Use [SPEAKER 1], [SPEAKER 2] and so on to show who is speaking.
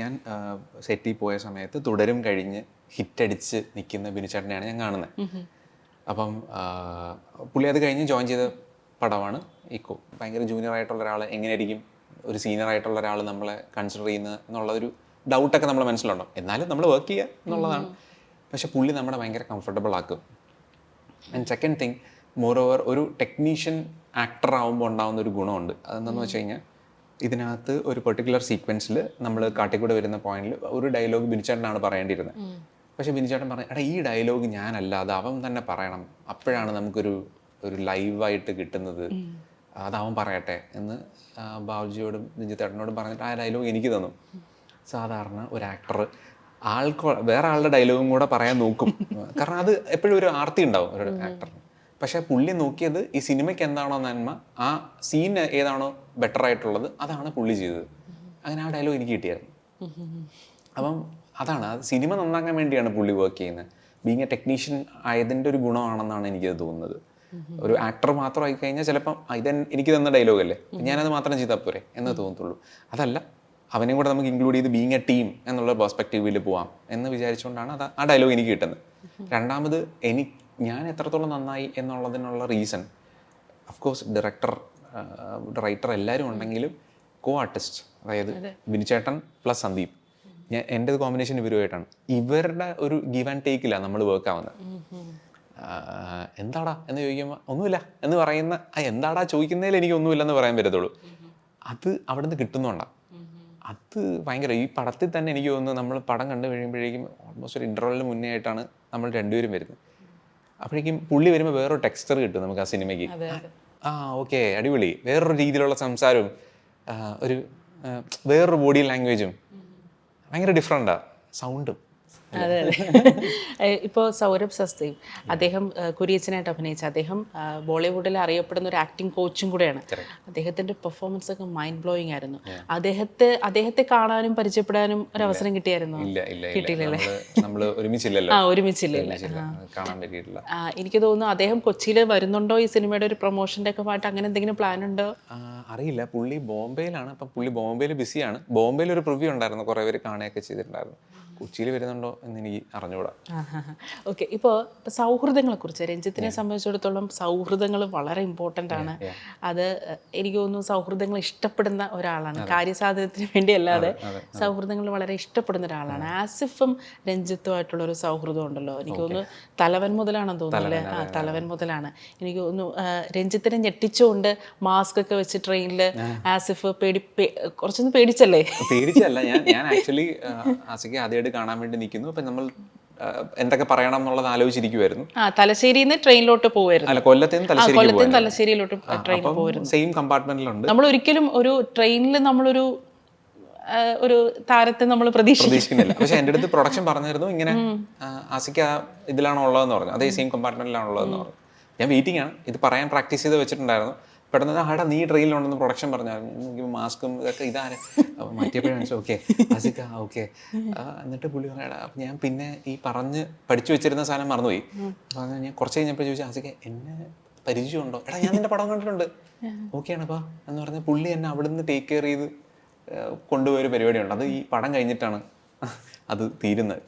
[SPEAKER 1] ഞാൻ സെറ്റിൽ പോയ സമയത്ത് തുടരും കഴിഞ്ഞ് ഹിറ്റടിച്ച് നിൽക്കുന്ന ബിനുചേട്ടനെയാണ് ഞാൻ കാണുന്നത് അപ്പം പുള്ളി അത് കഴിഞ്ഞ് ജോയിൻ ചെയ്ത പടമാണ് ഇക്കോ. ഭയങ്കര ജൂനിയർ ആയിട്ടുള്ള ഒരാൾ എങ്ങനെയായിരിക്കും ഒരു സീനിയർ ആയിട്ടുള്ള ഒരാൾ നമ്മളെ കൺസിഡർ ചെയ്യുന്നത് എന്നുള്ള ഒരു ഡൗട്ടൊക്കെ നമ്മളെ മനസ്സിലുണ്ടാവും. എന്നാലും നമ്മൾ വർക്ക് ചെയ്യുക എന്നുള്ളതാണ്. പക്ഷെ പുള്ളി നമ്മളെ ഭയങ്കര കംഫർട്ടബിൾ ആക്കും. And second thing more over ഒരു ടെക്നീഷ്യൻ ആക്ടർ ആവുമ്പോൾ ഉണ്ടാകുന്ന ഒരു ഗുണമുണ്ട്. അതെന്താണെന്ന് വെച്ച് കഴിഞ്ഞാൽ ഇതിനകത്ത് ഒരു പെർട്ടിക്കുലർ സീക്വൻസിൽ നമ്മൾ കാട്ടിക്കൂടെ വരുന്ന പോയിന്റിൽ ഒരു ഡയലോഗ് ബിനിച്ചേട്ടനാണ് പറയേണ്ടിയിരുന്നത് പക്ഷെ ബിനിച്ചേട്ടൻ പറഞ്ഞു എടാ ഈ ഡയലോഗ് ഞാനല്ലാതെ അവൻ തന്നെ പറയണം. അപ്പോഴാണ് നമുക്കൊരു ഒരു ലൈവായിട്ട് കിട്ടുന്നത്. അത് അവൻ പറയട്ടെ എന്ന് ബാബുജിയോടും രഞ്ജിത്തേട്ടനോടും പറഞ്ഞിട്ട് ആ ഡയലോഗ് എനിക്ക് തന്നു. സാധാരണ ഒരു ആക്ടർ ആൾക്ക് വേറെ ആളുടെ ഡയലോഗും കൂടെ പറയാൻ നോക്കും. കാരണം അത് എപ്പോഴും ഒരു ആർത്തി ഉണ്ടാവും ഒരു ആക്ടറിന് പക്ഷെ പുള്ളി നോക്കിയത് ഈ സിനിമയ്ക്ക് എന്താണോ നന്മ ആ സീൻ ഏതാണോ ബെറ്റർ ആയിട്ടുള്ളത് അതാണ് പുള്ളി ചെയ്തത്. അങ്ങനെ ആ ഡയലോഗ് എനിക്ക് കിട്ടിയായിരുന്നു. അപ്പം അതാണ് അത് സിനിമ നന്നാക്കാൻ വേണ്ടിയാണ് പുള്ളി വർക്ക് ചെയ്യുന്നത്. ബീങ് എ ടെക്നീഷ്യൻ ആയതിന്റെ ഒരു ഗുണമാണെന്നാണ് എനിക്കത് തോന്നുന്നത്. ഒരു ആക്ടർ മാത്രം ആയി കഴിഞ്ഞാൽ ചിലപ്പം ഇത് എനിക്ക് തന്ന ഡയലോഗ് അല്ലേ? ഞാനത് മാത്രം ചെയ്താൽ പോരെ എന്ന് തോന്നത്തുള്ളൂ. അതല്ല അവനെയും കൂടെ നമുക്ക് ഇൻക്ലൂഡ് ചെയ്ത് ബീങ് എ ടീം എന്നുള്ള പെർസ്പെക്റ്റീവിൽ പോവാം എന്ന് വിചാരിച്ചുകൊണ്ടാണ് അത് ആ ഡയലോഗ് എനിക്ക് കിട്ടുന്നത്. രണ്ടാമത് എനി ഞാൻ എത്രത്തോളം നന്നായി എന്നുള്ളതിനുള്ള reason of course director writer എല്ലാവരും ഉണ്ടെങ്കിലും കോ ആർട്ടിസ്റ്റ് അതായത് ബിനിച്ചേട്ടൻ പ്ലസ് സന്ദീപ് ഞാൻ എന്റെ കോമ്പിനേഷൻ ഇവരുമായിട്ടാണ്. ഇവരുടെ ഒരു ഗിവ് ആൻഡ് ടേക്കില്ല നമ്മൾ വർക്ക് ആവുന്നത്. എന്താടാ എന്ന് ചോദിക്കുമ്പോൾ ഒന്നുമില്ല എന്ന് പറയുന്ന ആ എന്താടാ ചോദിക്കുന്നതിൽ എനിക്ക് ഒന്നുമില്ല എന്ന് പറയാൻ പറ്റത്തുള്ളൂ. അത് അവിടെ നിന്ന് കിട്ടുന്നുണ്ടാണ് അത് ഭയങ്കര ഈ പടത്തിൽ തന്നെ എനിക്ക് തോന്നുന്നു നമ്മൾ പടം കണ്ടു കഴിയുമ്പോഴേക്കും ഓൾമോസ്റ്റ് ഒരു ഇന്റർവെല്ലിന് മുന്നേ ആയിട്ടാണ് നമ്മൾ രണ്ടുപേരും വരുന്നത്. അപ്പോഴേക്കും പുള്ളി വരുമ്പോൾ വേറൊരു ടെക്സ്ചർ കിട്ടും നമുക്ക് ആ സിനിമയ്ക്ക് ആ ഓക്കെ അടിപൊളി. വേറൊരു രീതിയിലുള്ള സംസാരവും ഒരു വേറൊരു ബോഡി ലാംഗ്വേജും ഭയങ്കര ഡിഫറെന്റാണ് സൗണ്ടും
[SPEAKER 2] അതെ അതെ. ഇപ്പോൾ സൗരഭ് സസ്തീവ് അദ്ദേഹം കുരിയച്ചനായിട്ട് അഭിനയിച്ച അദ്ദേഹം ബോളിവുഡിൽ അറിയപ്പെടുന്ന ഒരു ആക്ടിംഗ് കോച്ചും കൂടെയാണ്. അദ്ദേഹത്തിന്റെ പെർഫോമൻസ് ഒക്കെ മൈൻഡ് ബ്ലോയിങ് ആയിരുന്നു. അദ്ദേഹത്തെ അദ്ദേഹത്തെ കാണാനും പരിചയപ്പെടാനും ഒരു അവസരം കിട്ടിയായിരുന്നു?
[SPEAKER 1] ഒരുമിച്ചില്ലല്ലോ?
[SPEAKER 2] ആ ഒരുമിച്ചില്ല
[SPEAKER 1] കാണാൻ പറ്റിയിട്ടില്ല.
[SPEAKER 2] എനിക്ക് തോന്നുന്നു അദ്ദേഹം കൊച്ചിയിൽ വരുന്നുണ്ടോ ഈ സിനിമയുടെ ഒരു പ്രൊമോഷന്റെ ഒക്കെ പാട്ട്? അങ്ങനെ എന്തെങ്കിലും പ്ലാൻ ഉണ്ടോ?
[SPEAKER 1] അറിയില്ല. പുള്ളി ബോംബെയിലാണ്. അപ്പം പുള്ളി ബോംബെയിൽ ബിസിയാണ് ബോംബെയിൽ ഒരു പ്രിവ്യൂ ഉണ്ടായിരുന്നു. കുറേ പേര് കാണുകയൊക്കെ ചെയ്തിട്ടുണ്ടായിരുന്നു. കൊച്ചിയിൽ വരുന്നുണ്ടോ എന്ന് എനിക്ക് അറിഞ്ഞുകൂടാ
[SPEAKER 2] ഓക്കെ ഇപ്പോൾ സൗഹൃദങ്ങളെ കുറിച്ച് രഞ്ജിത്തിനെ സംബന്ധിച്ചിടത്തോളം സൗഹൃദങ്ങൾ വളരെ ഇമ്പോർട്ടന്റ് ആണ്. അത് എനിക്ക് തോന്നുന്നു സൗഹൃദങ്ങൾ ഇഷ്ടപ്പെടുന്ന ഒരാളാണ്. കാര്യസാധനത്തിന് വേണ്ടി അല്ലാതെ സൗഹൃദങ്ങൾ വളരെ ഇഷ്ടപ്പെടുന്ന ഒരാളാണ്. ആസിഫും രഞ്ജിത്തുമായിട്ടുള്ള ഒരു സൗഹൃദം ഉണ്ടല്ലോ. എനിക്ക് തോന്നുന്നു തലവൻ മുതലാണെന്ന് തോന്നുന്നു അല്ലേ? ആ തലവൻ മുതലാണ്. എനിക്ക് തോന്നുന്നു രഞ്ജിത്തിനെ ഞെട്ടിച്ചുകൊണ്ട് മാസ്ക് ഒക്കെ വെച്ച് ട്രെയിനിൽ ആസിഫ് പേടി കുറച്ചൊന്നും കുറച്ചൊന്ന് പേടിച്ചല്ലേ?
[SPEAKER 1] പേടിച്ചല്ല. ഞാൻ ഞാൻ ആക്ച്വലി ആസിക്ക് ആദ്യമായിട്ട് കാണാൻ വേണ്ടി നിൽക്കുന്നു. അപ്പം നമ്മൾ എന്തൊക്കെ പറയണം എന്നുള്ളത് ആലോചിച്ചിരിക്കുമായിരുന്നു
[SPEAKER 2] തലശ്ശേരിയിൽ നിന്ന് ട്രെയിനിലോട്ട് പോവായിരുന്നു.
[SPEAKER 1] അല്ല കൊല്ലത്തിൽ നിന്ന്
[SPEAKER 2] ആ
[SPEAKER 1] തലശ്ശേരി
[SPEAKER 2] കൊല്ലത്തും തലശ്ശേരിയിലോട്ട് ട്രെയിൻ
[SPEAKER 1] അപ്പം സെയിം കമ്പാർട്ട്മെന്റിലുണ്ട്
[SPEAKER 2] നമ്മൾ ഒരിക്കലും ഒരു ട്രെയിനിൽ നമ്മളൊരു ഒരു താരത്തെ നമ്മൾ പ്രതീക്ഷിക്കും
[SPEAKER 1] പ്രതീക്ഷിക്കുന്നില്ല. പക്ഷെ എന്റെ അടുത്ത് പ്രൊഡക്ഷൻ പറഞ്ഞിരുന്നു ഇങ്ങനെ ആസിക്ക ആസിക്ക് ആ ഇതിലാണോ ഉള്ളതെന്ന് പറഞ്ഞു. അതേ സെയിം കമ്പാർട്ട്മെന്റിലാണ് ഉള്ളതെന്ന് പറഞ്ഞു. ഞാൻ വെയിറ്റിംഗ് ആണ്. ഇത് പറയാൻ പ്രാക്ടീസ് ചെയ്ത് വെച്ചിട്ടുണ്ടായിരുന്നു. പെട്ടെന്ന് ആടാ നീ ട്രെയിനിലുണ്ടെന്ന് പ്രൊഡക്ഷൻ പറഞ്ഞായിരുന്നു. മാസ്കും ഇതൊക്കെ ഇതാരെ മാറ്റിയപ്പോഴാണ് ഓക്കെ അസിക്ക ഓക്കെ എന്നിട്ട് പുള്ളി പറയാ അപ്പം ഞാൻ പിന്നെ ഈ പറഞ്ഞ് പഠിച്ചു വെച്ചിരുന്ന സാധനം മറന്നുപോയി. പറഞ്ഞു ഞാൻ കുറച്ച് കഴിഞ്ഞപ്പോൾ ചോദിച്ചു ആസിക്ക എന്നെ പരിചയമുണ്ടോ? എടാ ഞാൻ നിന്റെ പടം കണ്ടിട്ടുണ്ട്. ഓക്കെയാണപ്പാ എന്ന് പറഞ്ഞ പുള്ളി എന്നെ അവിടുന്ന് ടേക്ക് കെയർ ചെയ്ത് കൊണ്ടുപോയൊരു പരിപാടിയുണ്ട്. അത് ഈ പടം കഴിഞ്ഞിട്ടാണ് അത് തീരുന്നത്.